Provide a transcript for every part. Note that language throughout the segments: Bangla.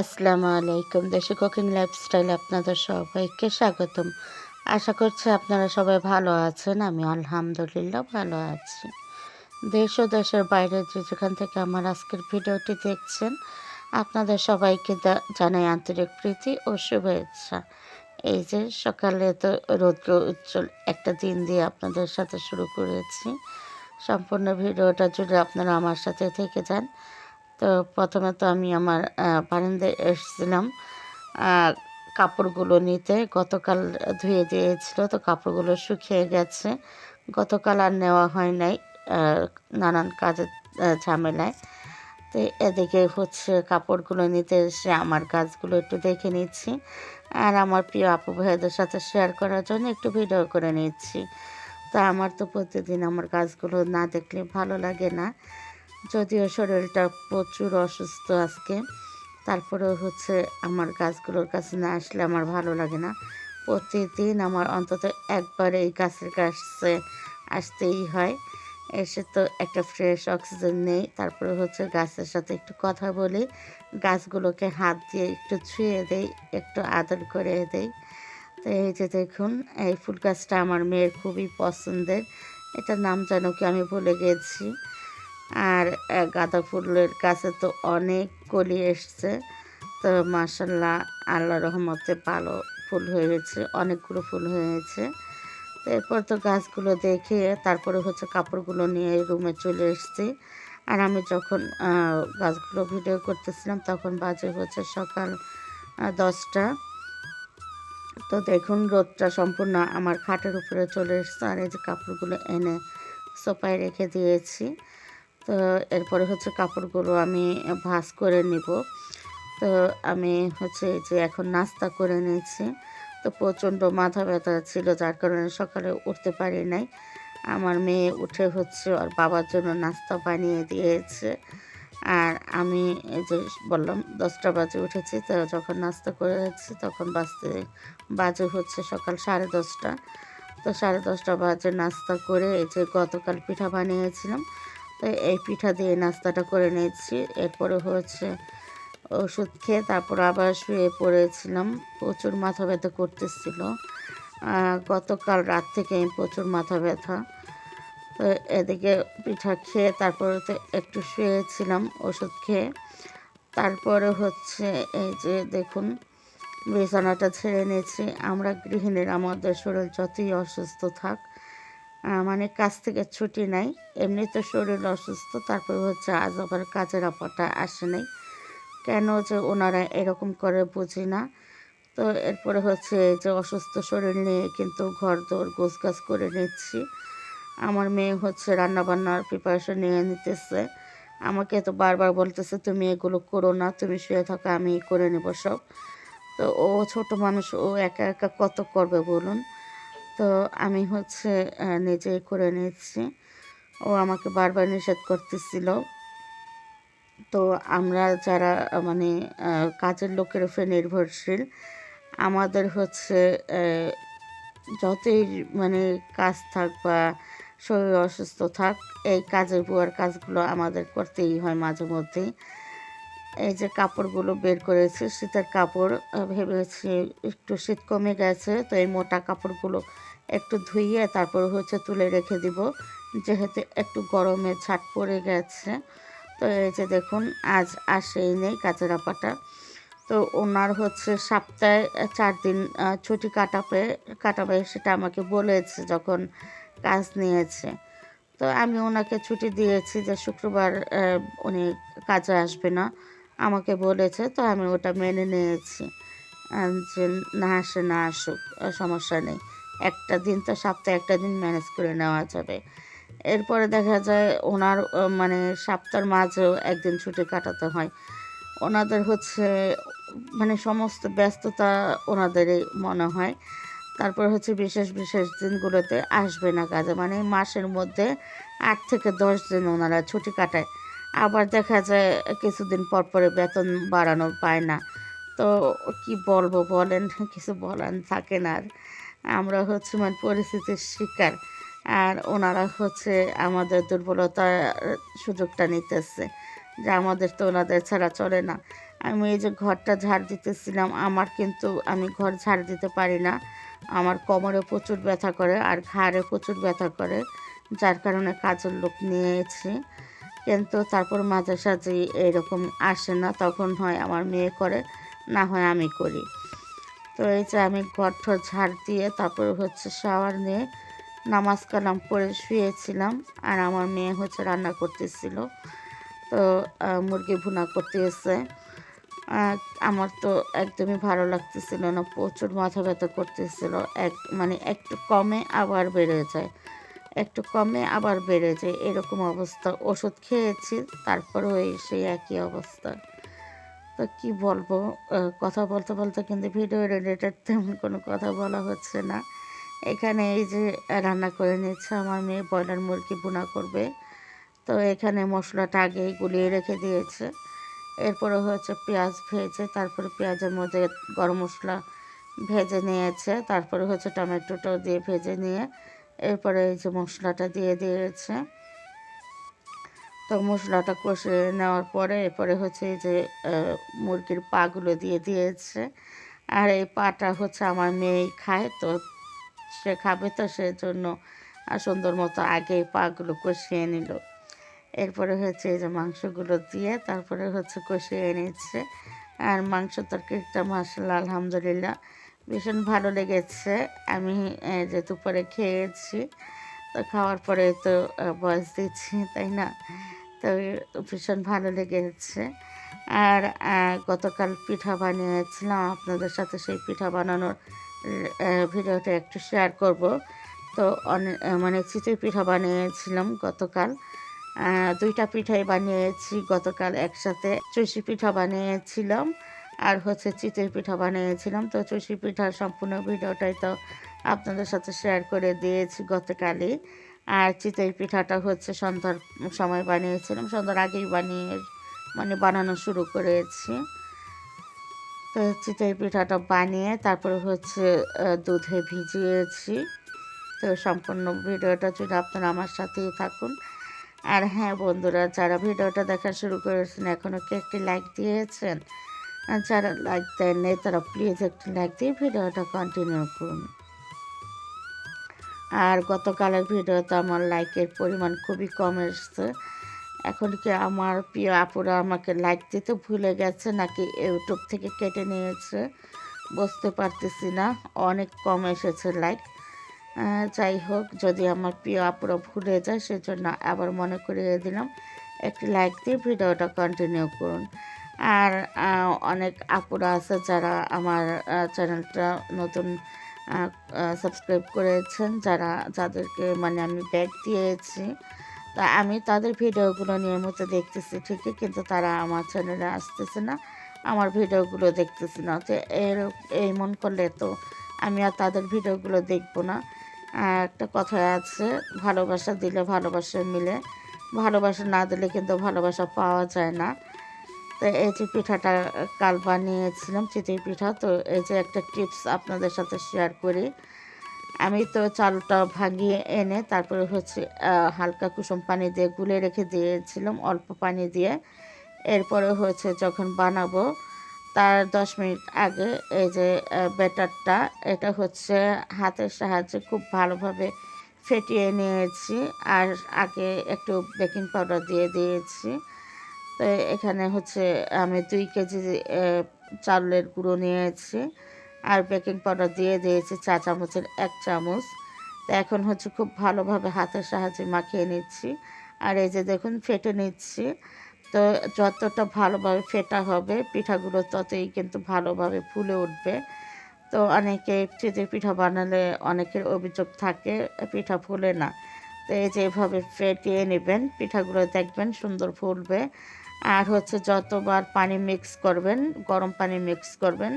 আসসালামু আলাইকুম। দেশি কুকিং লাইফস্টাইলে আপনাদের সবাইকে স্বাগতম। আশা করছি আপনারা সবাই ভালো আছেন, আমি আলহামদুলিল্লাহ ভালো আছি। দেশ ও দেশের বাইরে যে যেখান থেকে আমার আজকের ভিডিওটি দেখছেন, আপনাদের সবাইকে জানাই আন্তরিক প্রীতি ও শুভেচ্ছা। এই যে সকালে তো রৌদ্র উজ্জ্বল একটা দিন দিয়ে আপনাদের সাথে শুরু করেছি। সম্পূর্ণ ভিডিওটা জুড়ে আপনারা আমার সাথে থেকে যান। তো প্রথমে তো আমি আমার আহ, বারান্দায় এসেছিলাম। কাপড়গুলো নিতে গতকাল ধুয়ে দিয়েছিল তো কাপড়গুলো শুকিয়ে গেছে। গতকাল আর নেওয়া হয় নাই নানান কাজের ঝামেলায়। তো এদিকে হচ্ছে কাপড়গুলো নিতে এসে আমার কাজগুলো একটু দেখে নিচ্ছি। আর আমার প্রিয় আপু ভাইদের সাথে শেয়ার করার জন্য একটু ভিডিও করে নিচ্ছি। তা আমার তো প্রতিদিন আমার কাজগুলো না দেখলে ভালো লাগে না। যদিও শরীরটা প্রচুর অসুস্থ আজকে, তারপরেও হচ্ছে আমার গাছগুলোর কাছে না আসলে আমার ভালো লাগে না। প্রতিদিন আমার অন্তত একবার এই গাছের কাছে আসতেই হয়। এসে তো একটা ফ্রেশ অক্সিজেন নেই, তারপরে হচ্ছে গাছের সাথে একটু কথা বলি, গাছগুলোকে হাত দিয়ে একটু ছুঁয়ে দেই, একটু আদর করে দেই। তো এই যে দেখুন, এই ফুল গাছটা আমার মেয়ের খুবই পছন্দের, এটার নাম যেন কি আমি ভুলে গেছি। আর গাঁদা ফুলের গাছে তো অনেক কলি এসছে। তো মাসাল্লাহ আল্লাহ রহমতে ভালো ফুল হয়েছে, অনেকগুলো ফুল হয়েছে। তো এরপর তো গাছগুলো দেখে তারপরে হচ্ছে কাপড়গুলো নিয়ে রুমে চলে এসেছি। আর আমি যখন গাছগুলো ভিডিও করতেছিলাম তখন বাজে হচ্ছে সকাল দশটা। তো দেখুন রোদটা সম্পূর্ণ আমার খাটের উপরে চলে এসছে আর এই যে কাপড়গুলো এনে সোফায় রেখে দিয়েছি। তো এরপরে হচ্ছে কাপড়গুলো আমি ভাঁজ করে নিব। তো আমি হচ্ছে যে এখন নাস্তা করে নিয়েছি। তো প্রচণ্ড মাথা ব্যথা ছিল, যার কারণে সকালে উঠতে পারি নাই। আমার মেয়ে উঠে হচ্ছে আর বাবার জন্য নাস্তা বানিয়ে দিয়েছে। আর আমি যে বললাম, দশটা বাজে উঠেছি, তো যখন নাস্তা করেছি তখন বাজতে, বাজে হচ্ছে সকাল সাড়ে দশটা। তো সাড়ে দশটা বাজে নাস্তা করে এই যে গতকাল পিঠা বানিয়েছিলাম। তো এই পিঠা দিয়ে নাস্তাটা করে নিয়েছি। এরপরে হচ্ছে ওষুধ খেয়ে তারপর আবার শুয়ে পড়েছিলাম। প্রচুর মাথা ব্যথা করতেছিল। গতকাল রাত থেকে প্রচুর মাথা ব্যথা। তো এদিকে পিঠা খেয়ে তারপরে তো একটু শুয়েছিলাম ওষুধ খেয়ে। তারপরে হচ্ছে এই যে দেখুন, বিছানাটা ছেড়ে নিয়েছি। আমরা গৃহিণীর, আমাদের শরীর যতই অসুস্থ থাক মানে কাজ থেকে ছুটি নাই। এমনি তো শরীর অসুস্থ, তারপরে হচ্ছে আজ আবার কাজের আপাটা আসে নাই। কেন যে ওনারা এরকম করে বুঝি না। তো এরপরে হচ্ছে যে অসুস্থ শরীর নিয়ে কিন্তু ঘর দৌড় গোছগাছ করে নিচ্ছি। আমার মেয়ে হচ্ছে রান্নাবান্নার প্রিপারেশন নিয়ে নিতেছে। আমাকে তো বারবার বলতেছে, তুমি এগুলো করো না, তুমি শুয়ে থাকো, আমি করে নেব সব। তো ও ছোট মানুষ, ও একা একা কত করবে বলুন? তো আমি হচ্ছে নিজেই করে নিচ্ছি ও আমাকে বারবার নিষেধ করতেছিল। তো আমরা যারা মানে কাজের লোকের উপরে নির্ভরশীল, আমাদের হচ্ছে যতই মানে কাজ থাক বা শরীর অসুস্থ থাক, এই কাজের বুয়ার কাজগুলো আমাদের করতেই হয় মাঝে মধ্যেই। এই যে কাপড়গুলো বের করেছি, শীতের কাপড় ভেবেছি একটু শীত কমে গেছে, তো এই মোটা কাপড়গুলো একটু ধুইয়ে তারপর হচ্ছে তুলে রেখে দিব। যেহেতু একটু গরমে ছাট পড়ে গেছে, তো এই যে দেখুন, আজ আসেই নেই কাজের আপাটা। তো ওনার হচ্ছে সপ্তাহে চার দিন ছুটি কাটাবে কাটাবে সেটা আমাকে বলেছে যখন কাজ নিয়েছে। তো আমি ওনাকে ছুটি দিয়েছি যে শুক্রবার উনি কাজে আসবে না। আমাকে বলেছে, তো আমি ওটা মেনে নিয়েছি। যে না আসে না আসুক সমস্যা নেই। একটা দিন তো সপ্তাহে একটা দিন ম্যানেজ করে নেওয়া যাবে। এরপরে দেখা যায় ওনার মানে সপ্তাহের মাঝেও একদিন ছুটি কাটাতে হয়। ওনাদের হচ্ছে মানে সমস্ত ব্যস্ততা ওনাদেরই মনে হয়। তারপর হচ্ছে বিশেষ বিশেষ দিনগুলোতে আসবে না কাজে। মানে মাসের মধ্যে আট থেকে দশ দিন ওনারা ছুটি কাটায়। আবার দেখা যায় কিছুদিন পর পরে বেতন বাড়ানো পায় না। তো কি বলব বলেন, কিছু বলার থাকে না আর। আমরা হচ্ছে মানে পরিস্থিতির শিকার। আর ওনারা হচ্ছে আমাদের দুর্বলতার সুযোগটা নিতেছে যে আমাদের তো ওনাদের ছাড়া চলে না। আমি এই যে ঘরটা ঝাড় দিতেছিলাম, আমার কিন্তু আমি ঘর ঝাড় দিতে পারি না। আমার কোমরে প্রচুর ব্যথা করে আর ঘাড়ে প্রচুর ব্যথা করে, যার কারণে কাজের লোক নিয়েছি। কিন্তু তারপর মাঝে সাঝে এরকম আসে না, তখন হয় আমার মেয়ে করে, না হয় আমি করি। তো এই যে আমি ঘর ঠর ঝাড় দিয়ে তারপর হচ্ছে শাওয়ার নিয়ে নামাজ কালাম পড়ে শুয়েছিলাম আর আমার মেয়ে হচ্ছে রান্না করতেছিল। তো মুরগি ভুনা করতে এসে আমার তো একদমই ভালো লাগতেছিল না, প্রচুর মাথা ব্যথা করতেছিল, এক মানে একটু কমে আবার বেড়ে যায়। একটু কমে আবার বেড়ে যায়। এরকম অবস্থা। ওষুধ খেয়েছি তারপরে ওই সেই একই অবস্থা। তো কি বলব? কথা বলতে বলতে কিন্তু ভিডিও রিলেটেড তেমন কোনো কথা বলা হচ্ছে না। এখানে এই যে রান্না করে নিচ্ছে আমার মেয়ে, ব্রয়লার মুরগি বোনা করবে। তো এখানে মশলাটা আগেই গুলিয়ে রেখে দিয়েছে। এরপরে হচ্ছে পেঁয়াজ ভেজে, তারপরে পেঁয়াজের মধ্যে গরম মশলা ভেজে নিয়েছে। তারপরে হচ্ছে টমেটোটাও দিয়ে ভেজে নিয়ে এরপরে এই যে মশলাটা দিয়ে দিয়েছে। তো মশলাটা কষে নেওয়ার পরে এরপরে হচ্ছে যে মুরগির পাগুলো দিয়ে দিয়েছে। আর এই পাটা হচ্ছে আমার মেয়েই খায়, তো সে খাবে তো সেজন্য সুন্দর মতো আগে পাগুলো কষিয়ে নিল। এরপরে হচ্ছে এই যে মাংসগুলো দিয়ে তারপরে হচ্ছে কষিয়ে নিচ্ছে। আর মাংস তরকারিটা মাসাল্লাহ আলহামদুলিল্লাহ। ভীষণ ভালো লেগেছে। আমি যে দুপুরে খেয়েছি, তো খাওয়ার পরে তো বয়স দিচ্ছি, তাই না? তো ভীষণ ভালো লেগেছে। আর গতকাল পিঠা বানিয়েছিলাম, আপনাদের সাথে সেই পিঠা বানানোর ভিডিওটা একটু শেয়ার করব। তো অনেক মানে চিতই পিঠা বানিয়েছিলাম গতকাল। দুইটা পিঠাই বানিয়েছি, গতকাল একসাথে চষি পিঠা বানিয়েছিলাম। আর হচ্ছে চিতের পিঠা বানিয়েছিলাম। তো চষি পিঠার সম্পূর্ণ ভিডিওটাই তো আপনাদের সাথে শেয়ার করে দিয়েছি গতকালই। আর চিতের পিঠাটা হচ্ছে সন্ধ্যার সময় বানিয়েছিলাম। সন্ধ্যার আগেই বানিয়ে মানে বানানো শুরু করেছি। তো চিতই পিঠাটা বানিয়ে তারপরে হচ্ছে দুধে ভিজিয়েছি। তো সম্পূর্ণ ভিডিওটা যদি আপনারা আমার সাথেই থাকুন। আর হ্যাঁ বন্ধুরা, যারা ভিডিওটা দেখা শুরু করেছেন এখনও কি একটি লাইক দিয়েছেন? আর যারা লাইক দেননি, তারা প্লিজ একটি লাইক দিয়ে ভিডিওটা কন্টিনিউ করুন। আর গতকালের ভিডিওতে আমার লাইকের পরিমাণ খুবই কম এসছে। এখন কি আমার প্রিয় আপুরা আমাকে লাইক দিতে ভুলে গেছে নাকি ইউটিউব থেকে কেটে নিয়েছে? বুঝতে পারতেছি না, অনেক কম এসেছে লাইক যাই হোক, যদি আমার প্রিয় আপুরা ভুলে যায়, সেজন্য আবার মনে করিয়ে দিলাম, একটি লাইক দিয়ে ভিডিওটা কন্টিনিউ করুন। আর অনেক আপুরা আছে যারা আমার চ্যানেলটা নতুন সাবস্ক্রাইব করেছেন, যারা, যাদেরকে মানে আমি ব্যাগ দিয়েছি। তা আমি তাদের ভিডিওগুলো নিয়মিত দেখতেছি, ঠিকই, কিন্তু তারা আমার চ্যানেলে আসতেছে না, আমার ভিডিওগুলো দেখতেছে না। তো এর, এই মন করলে তো আমি আর তাদের ভিডিওগুলো দেখব না। একটা কথা আছে, ভালোবাসা দিলে ভালোবাসা মিলে, ভালোবাসা না দিলে কিন্তু ভালোবাসা পাওয়া যায় না। তো এই যে পিঠাটা কাল বানিয়েছিলাম চিতই পিঠা। তো এই যে একটা টিপস আপনাদের সাথে শেয়ার করি। আমি তো চালটা ভাঙিয়ে এনে তারপরে হচ্ছে হালকা কুসুম পানি দিয়ে গুলে রেখে দিয়েছিলাম অল্প পানি দিয়ে। এরপরে হচ্ছে যখন বানাবো, তার দশ মিনিট আগে এই যে ব্যাটারটা, এটা হচ্ছে হাতের সাহায্যে খুব ভালোভাবে ফেটিয়ে নিয়েছি। আর আগে একটু বেকিং পাউডার দিয়ে দিয়েছি। তো এখানে হচ্ছে আমি দুই কেজি আহ, চাউলের গুঁড়ো নিয়েছি। আর বেকিং পাউডার দিয়ে দিয়েছি চা চামচের এক চামচ। তো এখন হচ্ছে খুব ভালোভাবে হাতের সাহায্যে মাখিয়ে নিচ্ছি। আর এই যে দেখুন ফেটে নিচ্ছি। তো যতটা ভালোভাবে ফেটা হবে পিঠাগুলো ততই কিন্তু ভালোভাবে ফুলে উঠবে। তো অনেকে চিতই পিঠা বানালে অনেকের অভিযোগ থাকে পিঠা ফুলে না। তো এই যে এভাবে ফেটিয়ে নেবেন পিঠাগুলো দেখবেন সুন্দর ফুলবে। আর হচ্ছে যতবার পানি মিক্স করবেন, গরম পানি মিক্স করবেন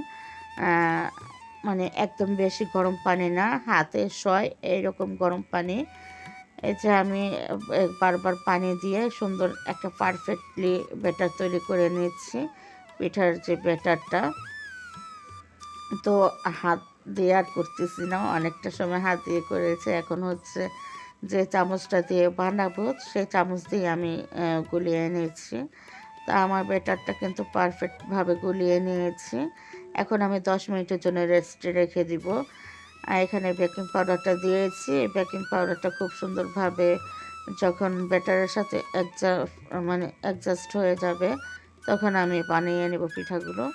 মানে একদম বেশি গরম পানি না, হাতে সয় এইরকম গরম পানি। এই যে আমি বারবার পানি দিয়ে সুন্দর একটা পারফেক্টলি ব্যাটার তৈরি করে নিচ্ছি পিঠার যে ব্যাটারটা। তো হাত দিয়ে আর করতেছি না, অনেকটা সময় হাত দিয়ে করেছে, এখন হচ্ছে যে চামচটা দিয়ে বানাবো, সেই চামচ দিয়ে আমি গুলিয়ে নিয়েছি। তা আমার বেটারটা কিন্তু পারফেক্টভাবে গুলিয়ে নিয়েছি। এখন আমি দশ মিনিটের জন্য রেস্টে রেখে দিব। আর এখানে বেকিং পাউডারটা দিয়েছি। বেকিং পাউডারটা খুব সুন্দরভাবে যখন ব্যাটারের সাথে একজা মানে অ্যাডজাস্ট হয়ে যাবে, তখন আমি বানিয়ে নেব পিঠাগুলো।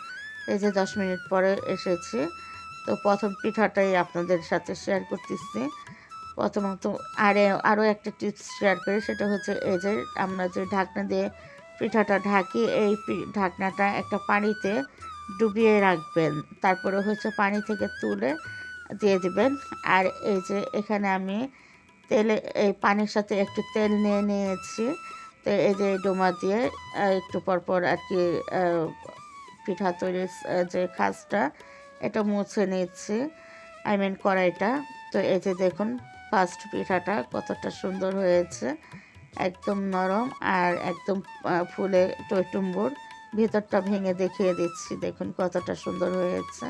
এই যে দশ মিনিট পরে এসেছে। তো প্রথম পিঠাটাই আপনাদের সাথে শেয়ার করতেছি। প্রথমত আরে আরও একটা টিপস শেয়ার করি, সেটা হচ্ছে এই যে আমরা যে ঢাকনা দিয়ে পিঠাটা ঢাকি, এই ঢাকনাটা একটা পানিতে ডুবিয়ে রাখবেন। তারপরে হচ্ছে পানি থেকে তুলে দিয়ে দিবেন। আর এই যে এখানে আমি তেলে, এই পানির সাথে একটু তেল নিয়ে নিয়েছি। তো এই যে ডোমা দিয়ে একটু পরপর আর কি পিঠা তৈরির যে খাসটা এটা মুছে নিচ্ছি আই মিন কড়াইটা। তো এই যে দেখুন ফার্স্ট পিঠাটা কতটা সুন্দর হয়েছে। একদম নরম আর একদম ফুলে টইটুম্বুর। ভিতরটা ভেঙে দেখিয়ে দিচ্ছি, দেখুন কতটা সুন্দর হয়েছে।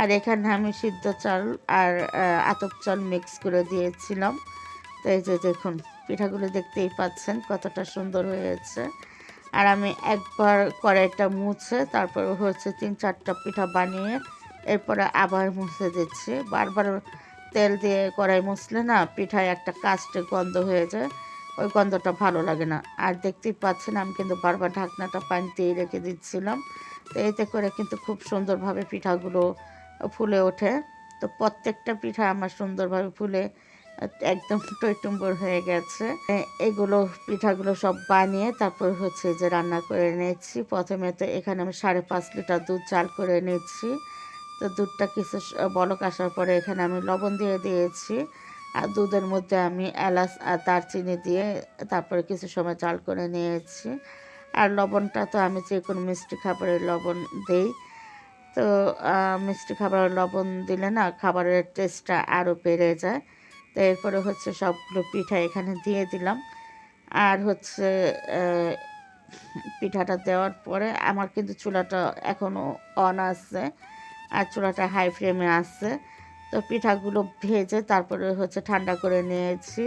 আর এখানে আমি সিদ্ধ চাল আর আতপ চাল মিক্স করে দিয়েছিলাম। তো এই যে দেখুন, পিঠাগুলো দেখতেই পাচ্ছেন কতটা সুন্দর হয়েছে। আর আমি একবার কড়াইটা মুছে তারপর হচ্ছে তিন চারটা পিঠা বানিয়ে এরপরে আবার মুছে দিচ্ছি। বারবার তেল দিয়ে কড়াই মুছলে না পিঠায় একটা কাস্টে গন্ধ হয়ে যায়। ওই গন্ধটা ভালো লাগে না। আর দেখতেই পাচ্ছেন আমি কিন্তু বারবার ঢাকনাটা পানিতেই রেখে দিচ্ছিলাম। তো এতে করে কিন্তু খুব সুন্দরভাবে পিঠাগুলো ফুলে ওঠে। তো প্রত্যেকটা পিঠা আমার সুন্দরভাবে ফুলে একদম টইটুম্বর হয়ে গেছে। এগুলো পিঠাগুলো সব বানিয়ে তারপর হচ্ছে যে রান্না করে নিয়েছি প্রথমে তো এখানে আমি সাড়ে পাঁচ লিটার দুধ চাল করে নিয়েছি তো দুধটা কিছু বলক আসার পরে এখানে আমি লবণ দিয়ে দিয়েছি। আর দুধের মধ্যে আমি এলাচ আর দারচিনি দিয়ে তারপরে কিছু সময় চাল করে নিয়েছি। আর লবণটা তো আমি যে কোনো মিষ্টি খাবারে লবণ দিই। তো মিষ্টি খাবারে লবণ দিলে না খাবারের টেস্টটা আরও বেড়ে যায়। তো এরপরে হচ্ছে সবগুলো পিঠা এখানে দিয়ে দিলাম। আর হচ্ছে পিঠাটা দেওয়ার পরে আমার কিন্তু চুলাটা এখনও অন আছে। আর চুলাটা হাই ফ্লেমে আসছে তো পিঠাগুলো ভেজে তারপরে হচ্ছে ঠান্ডা করে নিয়েছি।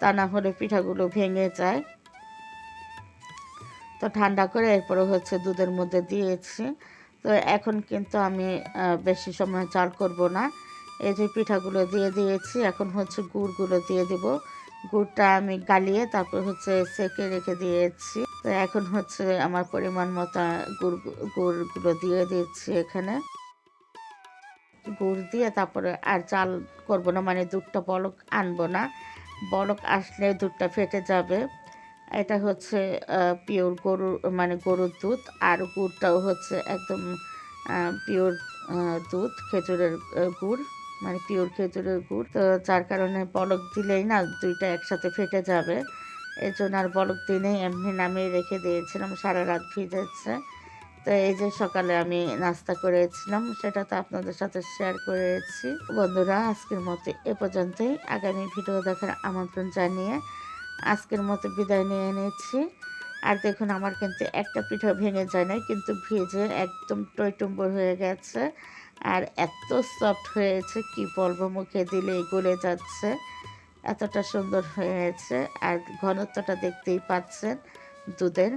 তা না হলে পিঠাগুলো ভেঙে যায়। তো ঠান্ডা করে এরপরে হচ্ছে দুধের মধ্যে দিয়েছি। তো এখন কিন্তু আমি বেশি সময় চাল করব না। এই যে পিঠাগুলো দিয়ে দিয়েছি, এখন হচ্ছে গুড়গুলো দিয়ে দেব। গুড়টা আমি গালিয়ে তারপর হচ্ছে সেকে রেখে দিয়েছি। তো এখন হচ্ছে আমার পরিমাণ মতো গুড়, গুড়গুলো দিয়ে দিচ্ছি এখানে। গুড় দিয়ে তারপরে আর চাল করব না মানে দুধটা বলক আনব না। বলক আসলে দুধটা ফেটে যাবে। এটা হচ্ছে পিওর গরুর মানে গরুর দুধ, আর গুড়টাও হচ্ছে একদম পিওর দুধ, খেজুরের গুড় মানে পিওর খেজুরের গুড়। তো যার কারণে বলক দিলেই না দুইটা একসাথে ফেটে যাবে। এই জন্য আর বলক দিনেই এমনি নামিয়ে রেখে দিয়েছিলাম, সারা রাত ভিজেছে। তো এই যে সকালে আমি নাস্তা করেছিলাম, সেটা তো আপনাদের সাথে শেয়ার করেছি। বন্ধুরা, আজকের মতো এ পর্যন্তই। আগামী ভিডিও দেখার আমন্ত্রণ জানিয়ে আজকের মতো বিদায় নিয়ে নিচ্ছি। আর দেখুন, আমার কিন্তু একটা পিঠা ভেঙে যায় না কিন্তু ভেজে একদম টইটুম্বর হয়ে গেছে। আর এত সফট হয়েছে, কি বলব, মুখে দিলেই গলে যাচ্ছে। এতটা সুন্দর হয়েছে। আর ঘনত্বটা দেখতেই পাচ্ছেন দুধের।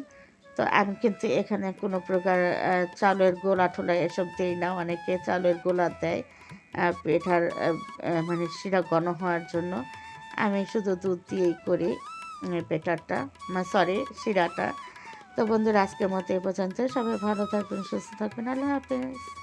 তো আমি কিন্তু এখানে কোনো প্রকার চালের গোলা ঠোলা এসব দিই না। অনেকে চালের গোলা দেয় পেঠার মানে শিরা ঘন হওয়ার জন্য। আমি শুধু দুধ দিয়েই করি বেটারটা সরি শিরাটা। তো বন্ধুরা, আজকের মতো এ পর্যন্ত। সবাই ভালো থাকবেন, সুস্থ থাকবেন। আল্লাহ হাফেজ।